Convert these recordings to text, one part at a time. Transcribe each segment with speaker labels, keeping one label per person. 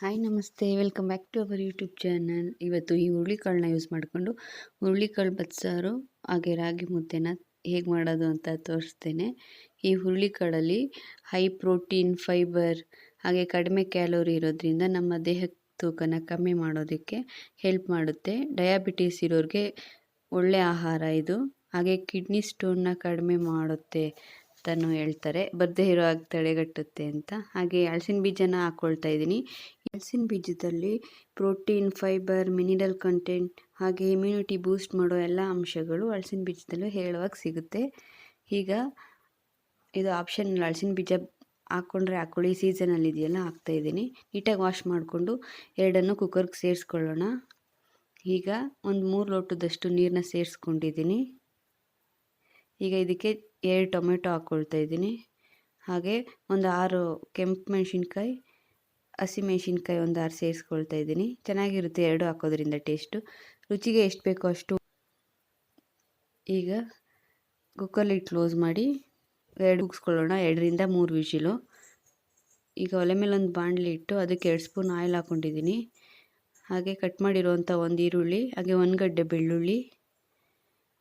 Speaker 1: Hi ನಮಸ್ತೆ. Welcome back to our YouTube channel ಇವತ್ತು ಈ ಹುರುಳಿಕಾಳನ್ನ ಯೂಸ್ ಮಾಡಿಕೊಂಡು ಹುರುಳಿಕಾಳು ಬತ್ಸಾರು, ಹಾಗೆ ರಾಗಿ ಮುದ್ದೆನ ಹೇಗೆ ಮಾಡೋದು ಅಂತ ತೋರಿಸ್ತೇನೆ. ಈ ಹುರುಳಿಕಾಳಲ್ಲಿ ಹೈ ಪ್ರೋಟೀನ್ ಫೈಬರ್ ಹಾಗೆ ಕಡಿಮೆ ಕ್ಯಾಲೋರಿ ಇರೋದ್ರಿಂದ ನಮ್ಮ ದೇಹ ತೂಕನ ಕಮ್ಮಿ ಮಾಡೋದಕ್ಕೆ ಹೆಲ್ಪ್ ಮಾಡುತ್ತೆ. ಡಯಾಬಿಟೀಸ್ ಇರೋರಿಗೆ ಒಳ್ಳೆಯ ಆಹಾರ ಇದು. ಹಾಗೆ ಕಿಡ್ನಿ ಸ್ಟೋನ್ನ ಕಡಿಮೆ ಮಾಡುತ್ತೆ ಅಂತಲೂ ಹೇಳ್ತಾರೆ. ಬರದೇ ಇರೋ ಹಾಗೆ ತಡೆಗಟ್ಟುತ್ತೆ ಅಂತ. ಹಾಗೆ ಹಲಸಿನ ಬೀಜನ ಹಾಕ್ಕೊಳ್ತಾ ಇದ್ದೀನಿ. ಹಲಸಿನ ಬೀಜದಲ್ಲಿ ಪ್ರೋಟೀನ್, ಫೈಬರ್, ಮಿನಿರಲ್ ಕಂಟೆಂಟ್ ಹಾಗೆ ಇಮ್ಯುನಿಟಿ ಬೂಸ್ಟ್ ಮಾಡೋ ಎಲ್ಲ ಅಂಶಗಳು ಹಲಸಿನ ಬೀಜದಲ್ಲೂ ಹೇಳುವಾಗ ಸಿಗುತ್ತೆ. ಈಗ ಇದು ಆಪ್ಷನ್ ಹಲಸಿನ ಬೀಜ ಹಾಕ್ಕೊಂಡ್ರೆ ಹಾಕ್ಕೊಳ್ಳಿ ಸೀಸನಲ್ಲಿ ಇದೆಯಲ್ಲ ಹಾಕ್ತಾಯಿದ್ದೀನಿ ನೀಟಾಗಿ ವಾಶ್ ಮಾಡಿಕೊಂಡು ಎರಡನ್ನು ಕುಕ್ಕರ್ಗೆ ಸೇರಿಸ್ಕೊಳ್ಳೋಣ. ಈಗ ಒಂದು ಮೂರು ಲೋಟದಷ್ಟು ನೀರನ್ನ ಸೇರಿಸ್ಕೊಂಡಿದ್ದೀನಿ. ಈಗ ಇದಕ್ಕೆ ಎರಡು ಟೊಮೆಟೊ ಹಾಕ್ಕೊಳ್ತಾ ಇದ್ದೀನಿ. ಹಾಗೆ ಒಂದು ಆರು ಕೆಂಪು ಮೆಣಸಿನ್ಕಾಯಿ ಹಸಿಮೆಣ್ಸಿನ್ಕಾಯಿ ಒಂದು ಆರು ಸೇರಿಸ್ಕೊಳ್ತಾ ಇದ್ದೀನಿ. ಚೆನ್ನಾಗಿರುತ್ತೆ ಎರಡು ಹಾಕೋದ್ರಿಂದ ಟೇಸ್ಟು. ರುಚಿಗೆ ಎಷ್ಟು ಬೇಕೋ ಅಷ್ಟು ಈಗ ಕುಕ್ಕರ್ಲಿ ಕ್ಲೋಸ್ ಮಾಡಿ ಎರಡು ಉಗ್ಸ್ಕೊಳ್ಳೋಣ ಎರಡರಿಂದ ಮೂರು ವಿಷಿಲು. ಈಗ ಒಲೆ ಮೇಲೆ ಒಂದು ಬಾಣಲಿ ಇಟ್ಟು ಅದಕ್ಕೆ ಎರಡು ಸ್ಪೂನ್ ಆಯಿಲ್ ಹಾಕ್ಕೊಂಡಿದ್ದೀನಿ ಹಾಗೆ ಕಟ್ ಮಾಡಿರುವಂಥ ಒಂದು ಈರುಳ್ಳಿ, ಹಾಗೆ ಒಂದು ಗಡ್ಡೆ ಬೆಳ್ಳುಳ್ಳಿ,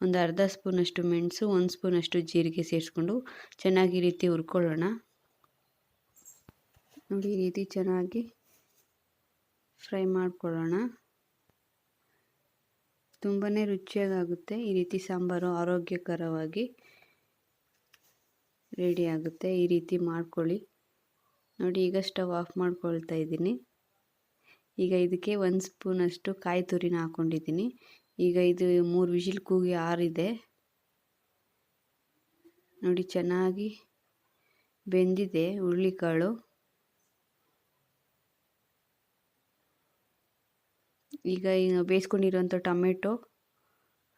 Speaker 1: ಒಂದು ಅರ್ಧ ಸ್ಪೂನಷ್ಟು ಮೆಣಸು, ಒಂದು ಸ್ಪೂನಷ್ಟು ಜೀರಿಗೆ ಸೇರಿಸ್ಕೊಂಡು ಚೆನ್ನಾಗಿ ರೀತಿ ಹುರ್ಕೊಳ್ಳೋಣ. ನೋಡಿ, ಈ ರೀತಿ ಚೆನ್ನಾಗಿ ಫ್ರೈ ಮಾಡ್ಕೊಳ್ಳೋಣ. ತುಂಬಾ ರುಚಿಯಾಗುತ್ತೆ ಈ ರೀತಿ ಸಾಂಬಾರು ಆರೋಗ್ಯಕರವಾಗಿ ರೆಡಿ ಆಗುತ್ತೆ. ಈ ರೀತಿ ಮಾಡ್ಕೊಳ್ಳಿ. ನೋಡಿ, ಈಗ ಸ್ಟವ್ ಆಫ್ ಮಾಡ್ಕೊಳ್ತಾ ಇದ್ದೀನಿ. ಈಗ ಇದಕ್ಕೆ ಒಂದು ಸ್ಪೂನಷ್ಟು ಕಾಯಿ ತುರಿನ ಹಾಕ್ಕೊಂಡಿದ್ದೀನಿ ಈಗ ಇದು ಮೂರು ವಿಷಿಲ್ ಕೂಗಿ ಆರಿದೆ. ನೋಡಿ, ಚೆನ್ನಾಗಿ ಬೆಂದಿದೆ ಹುರುಳಿಕಾಳು. ಈಗ ಬೇಯಿಸ್ಕೊಂಡಿರುವಂಥ ಟೊಮೆಟೊ,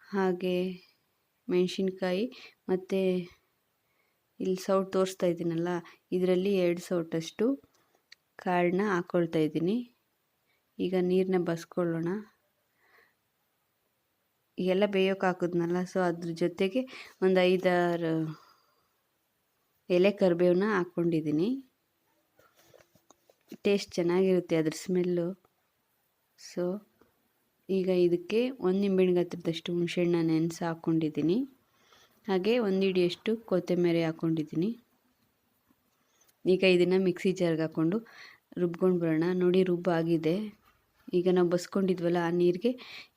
Speaker 1: ಹಾಗೆ ಮೆಣಸಿನ್ಕಾಯಿ ಮತ್ತು ಇಲ್ಲಿ ಸೌಟ್ ತೋರಿಸ್ತಾ ಇದ್ದೀನಲ್ಲ, ಇದರಲ್ಲಿ ಎರಡು ಸೌಟಷ್ಟು ಕಾಳನ್ನ ಹಾಕ್ಕೊಳ್ತಾ ಇದ್ದೀನಿ. ಈಗ ನೀರನ್ನ ಬಸ್ಕೊಳ್ಳೋಣ. ಎಲ್ಲ ಬೇಯೋಕೆ ಹಾಕಿದ್ನಲ್ಲ, ಸೊ ಅದ್ರ ಜೊತೆಗೆ ಒಂದು ಐದಾರು ಎಲೆ ಕರಿಬೇವನ್ನ ಹಾಕ್ಕೊಂಡಿದ್ದೀನಿ. ಟೇಸ್ಟ್ ಚೆನ್ನಾಗಿರುತ್ತೆ ಅದ್ರ ಸ್ಮೆಲ್ಲು ಸೊ ಈಗ ಇದಕ್ಕೆ ಒಂದು ನಿಂಬೆಹಣ್ಣು ಹತ್ತಿರದಷ್ಟು ಹುಣಸೆಹಣ್ಣ ನೆನೆಸಿ ಹಾಕ್ಕೊಂಡಿದ್ದೀನಿ. ಹಾಗೆ ಒಂದು ಹಿಡಿಯಷ್ಟು ಕೊತ್ತಂಬರಿ ಹಾಕ್ಕೊಂಡಿದ್ದೀನಿ. ಈಗ ಇದನ್ನು ಮಿಕ್ಸಿ ಜಾರ್ಗೆ ಹಾಕ್ಕೊಂಡು ರುಬ್ಕೊಂಡು ಬರೋಣ. ನೋಡಿ ರುಬ್ಬಾಗಿದೆ ಈಗ ನಾವು ಬಸ್ಕೊಂಡಿದ್ವಲ್ಲ ಆ ನೀರಿಗೆ,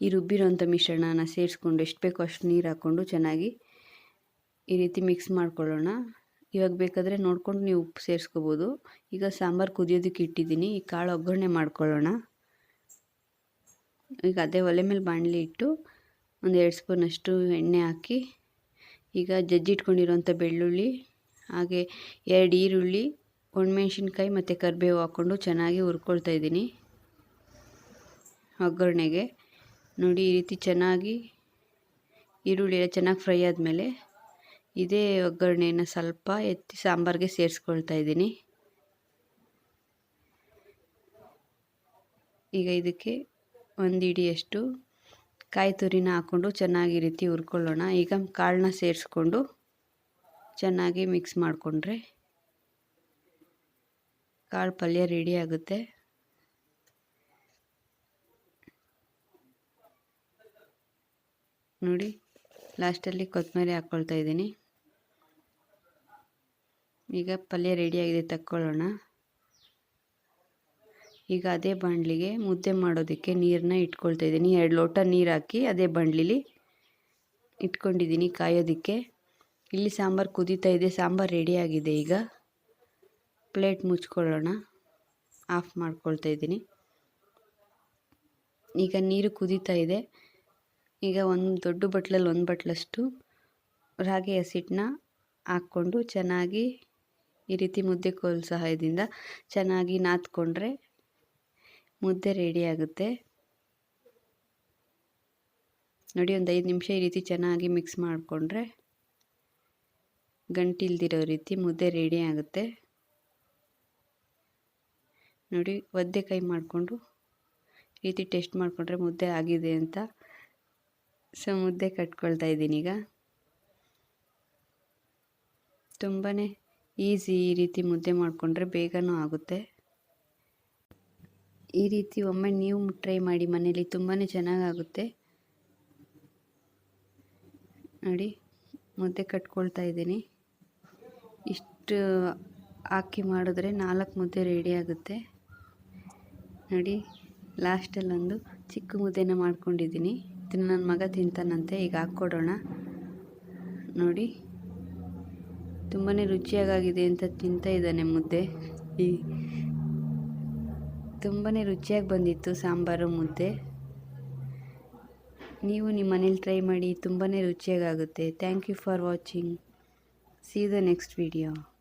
Speaker 1: ಈ ರುಬ್ಬಿರೋಂಥ ಮಿಶ್ರಣನ ಸೇರಿಸ್ಕೊಂಡು ಎಷ್ಟು ಬೇಕೋ ಅಷ್ಟು ನೀರು ಹಾಕ್ಕೊಂಡು ಚೆನ್ನಾಗಿ ಈ ರೀತಿ ಮಿಕ್ಸ್ ಮಾಡ್ಕೊಳ್ಳೋಣ. ಇವಾಗ ಬೇಕಾದರೆ ನೋಡ್ಕೊಂಡು ನೀವು ಉಪ್ಪು ಸೇರಿಸ್ಕೋಬೋದು. ಈಗ ಸಾಂಬಾರು ಕುದಿಯೋದಕ್ಕೆ ಇಟ್ಟಿದ್ದೀನಿ. ಈ ಕಾಳು ಒಗ್ಗರಣೆ ಮಾಡ್ಕೊಳ್ಳೋಣ. ಈಗ ಅದೇ ಒಲೆ ಮೇಲೆ ಬಾಣಲಿ ಇಟ್ಟು ಒಂದು ಎರಡು ಸ್ಪೂನಷ್ಟು ಎಣ್ಣೆ ಹಾಕಿ ಈಗ ಜಜ್ಜಿಟ್ಕೊಂಡಿರೋಂಥ ಬೆಳ್ಳುಳ್ಳಿ, ಹಾಗೆ ಎರಡು ಈರುಳ್ಳಿ, ಒಣಮೆಣ್ಸಿನ್ಕಾಯಿ ಮತ್ತು ಕರಿಬೇವು ಹಾಕ್ಕೊಂಡು ಚೆನ್ನಾಗಿ ಹುರ್ಕೊಳ್ತಾ ಇದ್ದೀನಿ ಒಗ್ಗರಣೆಗೆ. ನೋಡಿ ಈ ರೀತಿ ಚೆನ್ನಾಗಿ ಈರುಳ್ಳಿ ಎಲ್ಲ ಚೆನ್ನಾಗಿ ಫ್ರೈ ಆದಮೇಲೆ ಇದೇ ಒಗ್ಗರಣೆಯನ್ನು ಸ್ವಲ್ಪ ಎತ್ತಿ ಸಾಂಬಾರಿಗೆ ಸೇರಿಸ್ಕೊಳ್ತಾ ಇದ್ದೀನಿ. ಈಗ ಇದಕ್ಕೆ ಒಂದು ಹಿಡಿಯಷ್ಟು ಕಾಯಿ ತುರಿನ ಹಾಕ್ಕೊಂಡು ಚೆನ್ನಾಗಿ ರೀತಿ ಹುರ್ಕೊಳ್ಳೋಣ. ಈಗ ಕಾಳನ್ನ ಸೇರಿಸ್ಕೊಂಡು ಚೆನ್ನಾಗಿ ಮಿಕ್ಸ್ ಮಾಡಿಕೊಂಡ್ರೆ ಕಾಳು ಪಲ್ಯ ರೆಡಿ ಆಗುತ್ತೆ. ನೋಡಿ ಲಾಸ್ಟಲ್ಲಿ ಕೊತ್ತಂಬರಿ ಹಾಕ್ಕೊಳ್ತಾ ಇದ್ದೀನಿ. ಈಗ ಪಲ್ಯ ರೆಡಿಯಾಗಿದೆ ತಕ್ಕೊಳ್ಳೋಣ. ಈಗ ಅದೇ ಬಾಣಲಿಗೆ ಮುದ್ದೆ ಮಾಡೋದಕ್ಕೆ ನೀರನ್ನ ಇಟ್ಕೊಳ್ತಾ ಇದ್ದೀನಿ. ಎರಡು ಲೋಟ ನೀರು ಹಾಕಿ ಅದೇ ಬಾಣಲಿಲಿ ಇಟ್ಕೊಂಡಿದ್ದೀನಿ ಕಾಯೋದಕ್ಕೆ. ಇಲ್ಲಿ ಸಾಂಬಾರು ಕುದೀತಾ ಇದೆ. ಸಾಂಬಾರು ರೆಡಿಯಾಗಿದೆ ಈಗ. ಪ್ಲೇಟ್ ಮುಚ್ಕೊಳ್ಳೋಣ. ಆಫ್ ಮಾಡ್ಕೊಳ್ತಾ ಇದ್ದೀನಿ. ಈಗ ನೀರು ಕುದೀತಾ ಇದೆ. ಈಗ ಒಂದು ದೊಡ್ಡ ಬಟ್ಲಲ್ಲಿ ಒಂದು ಬಟ್ಲಷ್ಟು ರಾಗಿ ಹಸಿಟ್ಟನ್ನ ಹಾಕ್ಕೊಂಡು ಚೆನ್ನಾಗಿ ಈ ರೀತಿ ಮುದ್ದೆ ಕೋಲು ಸಹಾಯದಿಂದ ಚೆನ್ನಾಗಿ ನಾದ್ಕೊಂಡ್ರೆ ಮುದ್ದೆ ರೆಡಿ ಆಗುತ್ತೆ. ನೋಡಿ ಒಂದು ಐದು ನಿಮಿಷ ಈ ರೀತಿ ಚೆನ್ನಾಗಿ ಮಿಕ್ಸ್ ಮಾಡಿಕೊಂಡ್ರೆ ಗಂಟಿಲ್ದಿರೋ ರೀತಿ ಮುದ್ದೆ ರೆಡಿ ಆಗುತ್ತೆ. ನೋಡಿ ಒದ್ದೆ ಕೈ ಮಾಡಿಕೊಂಡು ರೀತಿ ಟೆಸ್ಟ್ ಮಾಡಿಕೊಂಡ್ರೆ ಮುದ್ದೆ ಆಗಿದೆ ಅಂತ ಸೊ ಮುದ್ದೆ ಕಟ್ಕೊಳ್ತಾ ಇದ್ದೀನಿ ಈಗ. ತುಂಬಾ ಈಸಿ ಈ ರೀತಿ ಮುದ್ದೆ ಮಾಡಿಕೊಂಡ್ರೆ ಬೇಗನೂ ಆಗುತ್ತೆ. ಈ ರೀತಿ ಒಮ್ಮೆ ನೀವು ಟ್ರೈ ಮಾಡಿ, ಮನೇಲಿ ತುಂಬಾ ಚೆನ್ನಾಗಾಗುತ್ತೆ. ನೋಡಿ, ಮುದ್ದೆ ಕಟ್ಕೊಳ್ತಾ ಇದ್ದೀನಿ. ಇಷ್ಟು ಹಾಕಿ ಮಾಡಿದ್ರೆ ನಾಲ್ಕು ಮುದ್ದೆ ರೆಡಿ ಆಗುತ್ತೆ. ನೋಡಿ, ಲಾಸ್ಟಲ್ಲೊಂದು ಚಿಕ್ಕ ಮುದ್ದೆನ ಮಾಡ್ಕೊಂಡಿದ್ದೀನಿ. ಇದನ್ನು ನನ್ನ ಮಗ ತಿಂತಾನಂತೆ, ಈಗ ಹಾಕ್ಕೊಡೋಣ. ನೋಡಿ ತುಂಬಾ ರುಚಿಯಾಗಿದೆ ಅಂತ ತಿಂತಾ ಇದ್ದಾನೆ ಮುದ್ದೆ. ಈ ತುಂಬಾ ರುಚಿಯಾಗಿ ಬಂದಿತ್ತು ಸಾಂಬಾರು, ಮುದ್ದೆ. ನೀವು ನಿಮ್ಮ ಮನೇಲಿ ಟ್ರೈ ಮಾಡಿ ತುಂಬಾ ರುಚಿಯಾಗುತ್ತೆ thank you for watching see the next video